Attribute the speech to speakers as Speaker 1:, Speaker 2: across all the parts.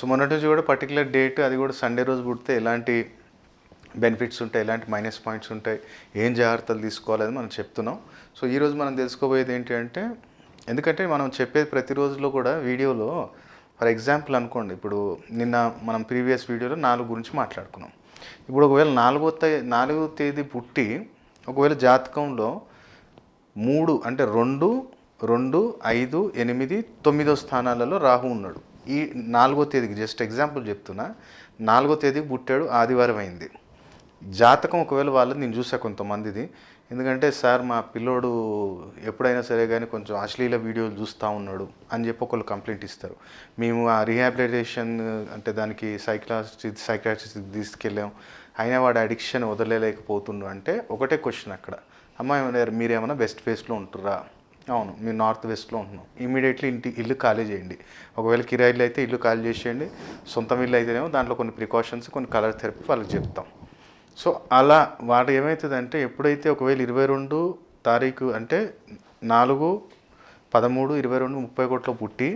Speaker 1: So మొన్నటి నుంచి కూడా పర్టికులర్ డేట్ అది కూడా సండే రోజు పుడితే ఎలాంటి బెనిఫిట్స్ ఉంటాయి ఎలాంటి మైనస్ పాయింట్స్ ఉంటాయి ఏం జాగ్రత్తలు తీసుకోవాలని మనం చెప్తున్నాం. సో ఈరోజు మనం తెలుసుకోబోయేది ఏంటి అంటే ఎందుకంటే మనం చెప్పేది ప్రతిరోజులో కూడా వీడియోలో ఫర్ ఎగ్జాంపుల్ అనుకోండి ఇప్పుడు నిన్న మనం ప్రీవియస్ వీడియోలో నాలుగు గురించి మాట్లాడుకున్నాం. ఇప్పుడు ఒకవేళ నాలుగో తే నాలుగో తేదీ పుట్టి ఒకవేళ జాతకంలో మూడు అంటే రెండు రెండు ఐదు ఎనిమిది తొమ్మిదో స్థానాలలో రాహు ఉన్నాడు. ఈ నాలుగో తేదీకి జస్ట్ ఎగ్జాంపుల్ చెప్తున్నా. నాలుగో తేదీకి పుట్టాడు ఆదివారం అయింది. జాతకం ఒకవేళ వాళ్ళది నేను చూసా కొంతమందిది. ఎందుకంటే సార్ మా పిల్లోడు ఎప్పుడైనా సరే కానీ కొంచెం అశ్లీల వీడియోలు చూస్తూ ఉన్నాడు అని చెప్పి ఒకళ్ళు కంప్లైంట్ ఇస్తారు. మేము ఆ రీహాబిలిటేషన్ అంటే దానికి సైకలాజిస్ట్ సైకాట్రిస్ట్ తీసుకెళ్ళాం. అయినా వాడు అడిక్షన్ వదలలేకపోతుండు అంటే ఒకటే క్వశ్చన్ అక్కడ. అమ్మాయి మీరేమైనా బెస్ట్ ఫేస్లో ఉంటురా అవును మీరు నార్త్ వెస్ట్లో ఉంటున్నాం. ఇమీడియట్లీ ఇంటి ఇల్లు ఖాళీ చేయండి. ఒకవేళ కిరాయిలు అయితే ఇల్లు ఖాళీ చేసేయండి. సొంతం ఇల్లు అయితేనేమో దాంట్లో కొన్ని ప్రికాషన్స్ కొన్ని కలర్ థెరపీ వాళ్ళకి చెప్తాం. సో అలా వాడు ఏమవుతుందంటే ఎప్పుడైతే ఒకవేళ ఇరవై రెండు తారీఖు అంటే నాలుగు పదమూడు ఇరవై రెండు ముప్పై కోట్లో పుట్టి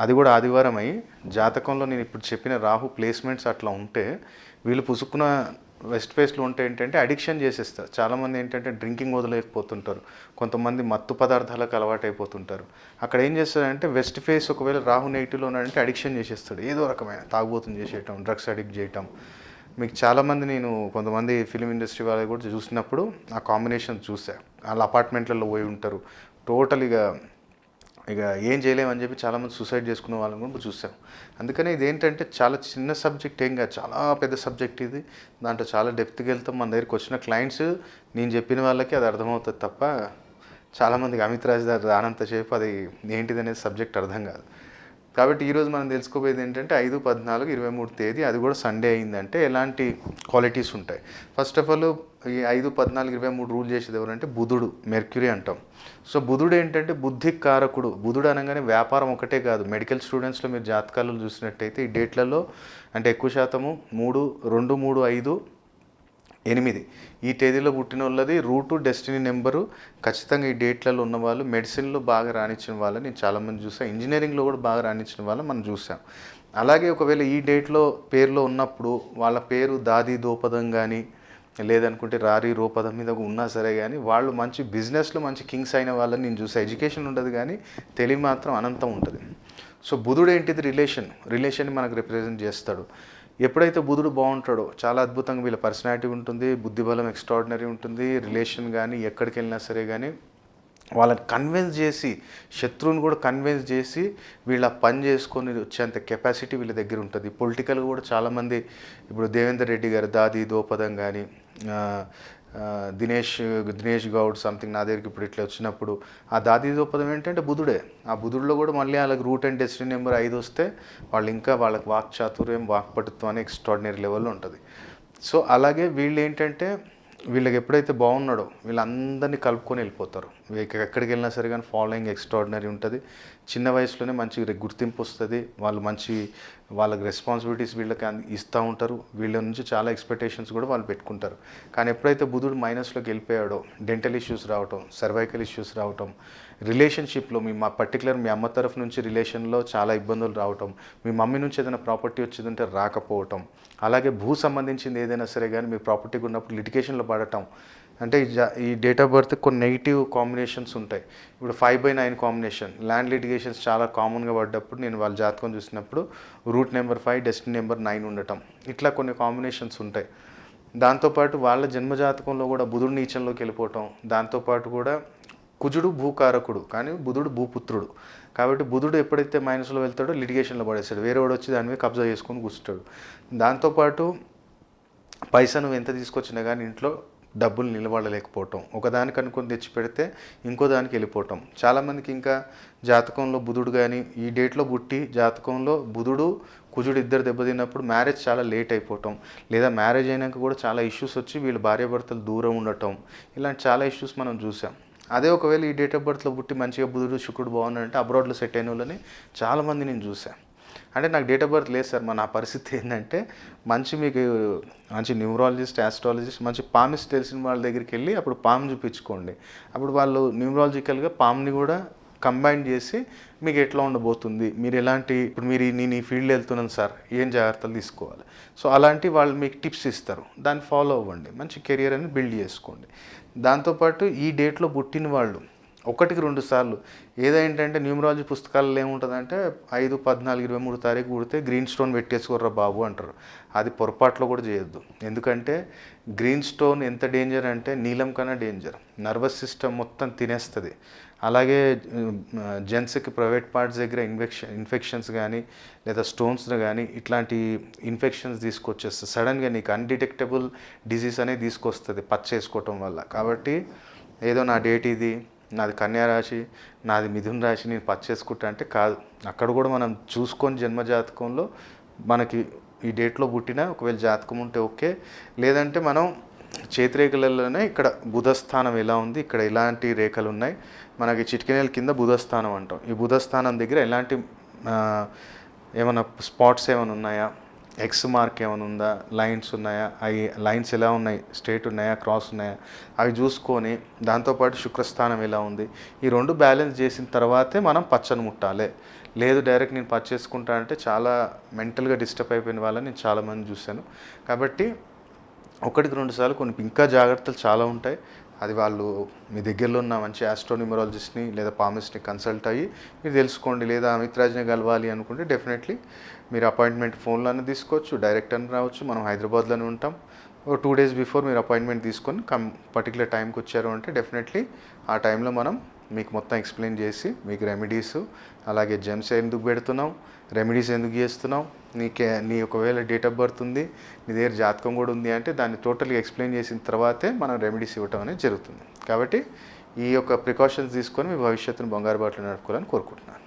Speaker 1: అది కూడా ఆదివారం అయి జాతకంలో నేను ఇప్పుడు చెప్పిన రాహు ప్లేస్మెంట్స్ అట్లా ఉంటే వీళ్ళు పుసుకున్న వెస్ట్ ఫేస్లో ఉంటే ఏంటంటే అడిక్షన్ చేసేస్తారు. చాలామంది ఏంటంటే డ్రింకింగ్ వదలేకపోతుంటారు. కొంతమంది మత్తు పదార్థాలకు అలవాటైపోతుంటారు. అక్కడ ఏం చేస్తారంటే వెస్ట్ ఫేస్ ఒకవేళ రాహు నెగిటివ్లో ఉన్నాడంటే అడిక్షన్ చేసేస్తాడు. ఏదో రకమైన తాగుబోతుని చేసేయటం డ్రగ్స్ అడిక్ట్ చేయటం. మీకు చాలామంది నేను కొంతమంది ఫిలిం ఇండస్ట్రీ వాళ్ళకి కూడా చూసినప్పుడు ఆ కాంబినేషన్ చూసా. వాళ్ళ అపార్ట్మెంట్లలో పోయి ఉంటారు. టోటల్ ఇక ఏం చేయలేమని చెప్పి చాలామంది సూసైడ్ చేసుకునే వాళ్ళని కూడా చూసాం. అందుకనే ఇది ఏంటంటే చాలా చిన్న సబ్జెక్ట్ ఏం కాదు చాలా పెద్ద సబ్జెక్ట్ ఇది. దాంట్లో చాలా డెప్త్కి వెళ్తాం. మన దగ్గరికి వచ్చిన క్లయింట్స్ నేను చెప్పిన వాళ్ళకి అది అర్థమవుతుంది తప్ప చాలామందికి అమిత్ రాజ్ గారు రానంతసేపు అది ఏంటిది అనేది సబ్జెక్ట్ అర్థం కాదు. కాబట్టి ఈరోజు మనం తెలుసుకోబోయేది ఏంటంటే ఐదు పద్నాలుగు ఇరవై మూడు తేదీ అది కూడా సండే అయిందంటే ఎలాంటి క్వాలిటీస్ ఉంటాయి? ఫస్ట్ ఆఫ్ ఆల్ ఈ ఐదు పద్నాలుగు ఇరవై మూడు రూల్ చేసేది ఎవరంటే బుధుడు మెర్క్యూరీ అంటాం. సో బుధుడు ఏంటంటే బుద్ధి కారకుడు బుధుడు అనగానే వ్యాపారం ఒకటే కాదు. మెడికల్ స్టూడెంట్స్లో మీరు జాతకాలలో చూసినట్టయితే ఈ డేట్లలో అంటే ఎక్కువ శాతము మూడు రెండు మూడు ఐదు ఎనిమిది. ఈ తేదీలో పుట్టిన వాళ్ళది రూటు డెస్టినీ నెంబరు ఖచ్చితంగా ఈ డేట్లలో ఉన్న వాళ్ళు మెడిసిన్లో బాగా రాణించిన వాళ్ళని నేను చాలామంది చూసాను ఇంజనీరింగ్లో కూడా బాగా రాణించిన వాళ్ళని మనం చూసాం. అలాగే ఒకవేళ ఈ డేట్లో పేరులో ఉన్నప్పుడు వాళ్ళ పేరు దాది దోపదం కానీ లేదనుకుంటే రారీ రూపదం మీద ఉన్నా సరే కానీ వాళ్ళు మంచి బిజినెస్లో మంచి కింగ్స్ అయిన వాళ్ళని నేను చూసా. ఎడ్యుకేషన్ ఉండదు కానీ తెలివి మాత్రం అనంతం ఉంటుంది. సో బుధుడు ఏంటిది? రిలేషన్. రిలేషన్ మనకు రిప్రజెంట్ చేస్తాడు. ఎప్పుడైతే బుధుడు బాగుంటాడో చాలా అద్భుతంగా వీళ్ళ పర్సనాలిటీ ఉంటుంది బుద్ధిబలం ఎక్స్ట్రాడినరీ ఉంటుంది రిలేషన్ కానీ ఎక్కడికి వెళ్ళినా సరే కానీ వాళ్ళని కన్విన్స్ చేసి శత్రువుని కూడా కన్విన్స్ చేసి వీళ్ళ పని చేసుకొని వచ్చేంత కెపాసిటీ వీళ్ళ దగ్గర ఉంటుంది. పొలిటికల్ కూడా చాలామంది ఇప్పుడు దేవేందర్ రెడ్డి గారు దాది దోపదం కానీ దినేష్ దినేష్ గౌడ్ సంథింగ్ నా దగ్గరికి ఇప్పుడు ఇట్లా వచ్చినప్పుడు ఆ దాది దోపదం ఏంటంటే బుధుడే. ఆ బుధుడిలో కూడా మళ్ళీ వాళ్ళకి రూట్ అండ్ డెస్టినీ నెంబర్ ఐదు వస్తే వాళ్ళు ఇంకా వాళ్ళకి వాక్ చాతుర్యం వాక్పటుత్వం అనే ఎక్స్ట్రాడినరీ లెవెల్లో ఉంటుంది. సో అలాగే వీళ్ళు ఏంటంటే వీళ్ళకి ఎప్పుడైతే బాగున్నాడో వీళ్ళందరినీ కలుపుకొని వెళ్ళిపోతారు. ఎక్కడికి వెళ్ళినా సరే కానీ ఫాలోయింగ్ ఎక్స్ట్రాడినరీ ఉంటుంది. చిన్న వయసులోనే మంచి గుర్తింపు వస్తుంది. వాళ్ళు మంచి వాళ్ళకి రెస్పాన్సిబిలిటీస్ వీళ్ళకి ఇస్తూ ఉంటారు. వీళ్ళ నుంచి చాలా ఎక్స్పెక్టేషన్స్ కూడా వాళ్ళు పెట్టుకుంటారు. కానీ ఎప్పుడైతే బుధుడు మైనస్లోకి వెళ్ళిపోయాడో డెంటల్ ఇష్యూస్ రావటం సర్వైకల్ ఇష్యూస్ రావటం రిలేషన్షిప్లో మీ మా పర్టికులర్ మీ అమ్మ తరఫు నుంచి రిలేషన్లో చాలా ఇబ్బందులు రావటం మీ మమ్మీ నుంచి ఏదైనా ప్రాపర్టీ వచ్చిందంటే రాకపోవటం అలాగే భూ సంబంధించింది ఏదైనా సరే కానీ మీ ప్రాపర్టీకి ఉన్నప్పుడు లిటికేషన్లో పడటం అంటే ఈ జా ఈ డేట్ ఆఫ్ బర్త్ కొన్ని నెగిటివ్ కాంబినేషన్స్ ఉంటాయి. ఇప్పుడు five by nine combination land litigations చాలా కామన్గా పడ్డప్పుడు నేను వాళ్ళ జాతకం చూసినప్పుడు root number five destiny number nine ఉండటం ఇట్లా కొన్ని కాంబినేషన్స్ ఉంటాయి. దాంతోపాటు వాళ్ళ జన్మజాతకంలో కూడా బుధుడు నీచంలోకి వెళ్ళిపోవటం దాంతోపాటు కూడా కుజుడు భూకారకుడు కానీ బుధుడు భూపుత్రుడు. కాబట్టి బుధుడు ఎప్పుడైతే మైనస్లో వెళ్తాడో లిటిగేషన్లో పడేస్తాడు. వేరే వాడు వచ్చి దాని మీద కబ్జా చేసుకొని కూర్చుంటాడు. దాంతోపాటు పైసా నువ్వు ఎంత తీసుకొచ్చినా కానీ ఇంట్లో డబ్బులు నిలబడలేకపోవటం ఒకదానికి అనుకుని తెచ్చి పెడితే ఇంకో దానికి వెళ్ళిపోవటం. చాలామందికి ఇంకా జాతకంలో బుధుడు కానీ ఈ డేట్లో పుట్టి జాతకంలో బుధుడు కుజుడు ఇద్దరు దెబ్బతిన్నప్పుడు మ్యారేజ్ చాలా లేట్ అయిపోవటం. లేదా మ్యారేజ్ అయినాక కూడా చాలా ఇష్యూస్ వచ్చి వీళ్ళు భార్యాభర్తలు దూరం ఉండటం. ఇలాంటి చాలా ఇష్యూస్ మనం చూసాం. అదే ఒకవేళ ఈ డేట్ ఆఫ్ బర్త్లో పుట్టి మంచిగా బుధుడు శుక్రుడు బాగున్నాడంటే అబ్రాడ్లో సెట్ అయిన వాళ్ళని చాలామంది నేను చూసాను అంటే నాకు డేట్ ఆఫ్ బర్త్ లేదు సార్ మా నా పరిస్థితి ఏంటంటే మంచి మీకు మంచి న్యూమరాలజిస్ట్ ఆస్ట్రాలజిస్ట్ మంచి పామిస్ట్ తెలిసిన వాళ్ళ దగ్గరికి వెళ్ళి అప్పుడు పామ్ చూపించుకోండి. అప్పుడు వాళ్ళు న్యూమరాలజికల్గా పామ్ని కూడా కంబైన్ చేసి మీకు ఎట్లా ఉండబోతుంది? మీరు ఎలాంటి ఇప్పుడు మీరు నేను ఈ ఫీల్డ్ వెళ్తున్నాను సార్ ఏం జాగ్రత్తలు తీసుకోవాలి? సో అలాంటి వాళ్ళు మీకు టిప్స్ ఇస్తారు. దాన్ని ఫాలో అవ్వండి. మంచి కెరియర్ అని బిల్డ్ చేసుకోండి. దాంతోపాటు ఈ డేట్లో పుట్టిన వాళ్ళు ఒకటికి రెండు సార్లు. ఏదేంటంటే న్యూమరాలజీ పుస్తకాల్లో ఏముంటుందంటే ఐదు పద్నాలుగు ఇరవై మూడు తారీఖు కుడితే గ్రీన్ స్టోన్ పెట్టేసుకోర్రా బాబు అంటారు. అది పొరపాట్లో కూడా చేయొద్దు. ఎందుకంటే గ్రీన్ స్టోన్ ఎంత డేంజర్ అంటే నీలం కన్నా డేంజర్. నర్వస్ సిస్టమ్ మొత్తం తినేస్తుంది. అలాగే జెంట్స్కి ప్రైవేట్ పార్ట్స్ దగ్గర ఇన్ఫెక్షన్ ఇన్ఫెక్షన్స్ కానీ లేదా స్టోన్స్ కానీ ఇట్లాంటి ఇన్ఫెక్షన్స్ తీసుకొచ్చేస్తుంది సడన్గా నీకు అన్డిటెక్టబుల్ డిసీజ్ అనేది తీసుకొస్తుంది పచ్చ వేసుకోవటం వల్ల. కాబట్టి ఏదో నా డేట్ ఇది నాది కన్యా రాశి నాది మిథున రాశి నేను పచ్చేసుకుంటా అంటే కాదు. అక్కడ కూడా మనం చూసుకొని జన్మ జాతకంలో మనకి ఈ డేట్లో పుట్టిన ఒకవేళ జాతకం ఉంటే ఓకే. లేదంటే మనం చేతిరేఖలలోనే ఇక్కడ బుధస్థానం ఎలా ఉంది ఇక్కడ ఎలాంటి రేఖలు ఉన్నాయి మనకి చిటికెనెల కింద బుధస్థానం అంటాం. ఈ బుధస్థానం దగ్గర ఎలాంటి ఏమైనా స్పాట్స్ ఏమైనా ఉన్నాయా? ఎక్స్ మార్క్ ఏమైనా ఉందా? లైన్స్ ఉన్నాయా? అవి లైన్స్ ఎలా ఉన్నాయి? స్ట్రేట్ ఉన్నాయా? క్రాస్ ఉన్నాయా? అవి చూసుకొని దాంతోపాటు శుక్రస్థానం ఎలా ఉంది? ఈ రెండు బ్యాలెన్స్ చేసిన తర్వాతే మనం పచ్చని ముట్టాలి. లేదు డైరెక్ట్ నేను పచ్చేసుకుంటా అంటే చాలా మెంటల్గా డిస్టర్బ్ అయిపోయిన వాళ్ళని నేను చాలామంది చూశాను. కాబట్టి ఒకటికి రెండు సార్లు కొన్ని ఇంకా జాగ్రత్తలు చాలా ఉంటాయి. అది వాళ్ళు మీ దగ్గరలో ఉన్న మంచి ఆస్ట్రోన్యూమరాలజిస్ట్ని లేదా పామిస్ట్ని కన్సల్ట్ అయ్యి మీరు తెలుసుకోండి లేదా అమిత్రాజ్ని కలవాలి అనుకుంటే డెఫినెట్లీ మీరు అపాయింట్మెంట్ ఫోన్లోనే తీసుకోవచ్చు డైరెక్ట్ అని రావచ్చు. మనం హైదరాబాద్లోనే ఉంటాం. ఒక టూ డేస్ బిఫోర్ మీరు అపాయింట్మెంట్ తీసుకొని కం పర్టికులర్ టైంకి వచ్చారు అంటే డెఫినెట్లీ ఆ టైంలో మనం మీకు మొత్తం ఎక్స్ప్లెయిన్ చేసి మీకు రెమెడీస్ అలాగే జెమ్స్ ఎందుకు పెడుతున్నాం రెమెడీస్ ఎందుకు చేస్తున్నాం నీకే నీ ఒకవేళ డేట్ ఆఫ్ బర్త్ ఉంది నీ దగ్గర జాతకం కూడా ఉంది అంటే దాన్ని టోటల్గా ఎక్స్ప్లెయిన్ చేసిన తర్వాతే మనం రెమెడీస్ ఇవ్వటం అనేది జరుగుతుంది. కాబట్టి ఈ యొక్క ప్రికాషన్స్ తీసుకొని మీ భవిష్యత్తును బంగారు బాటలు నడుపుకోవాలని కోరుకుంటున్నాను.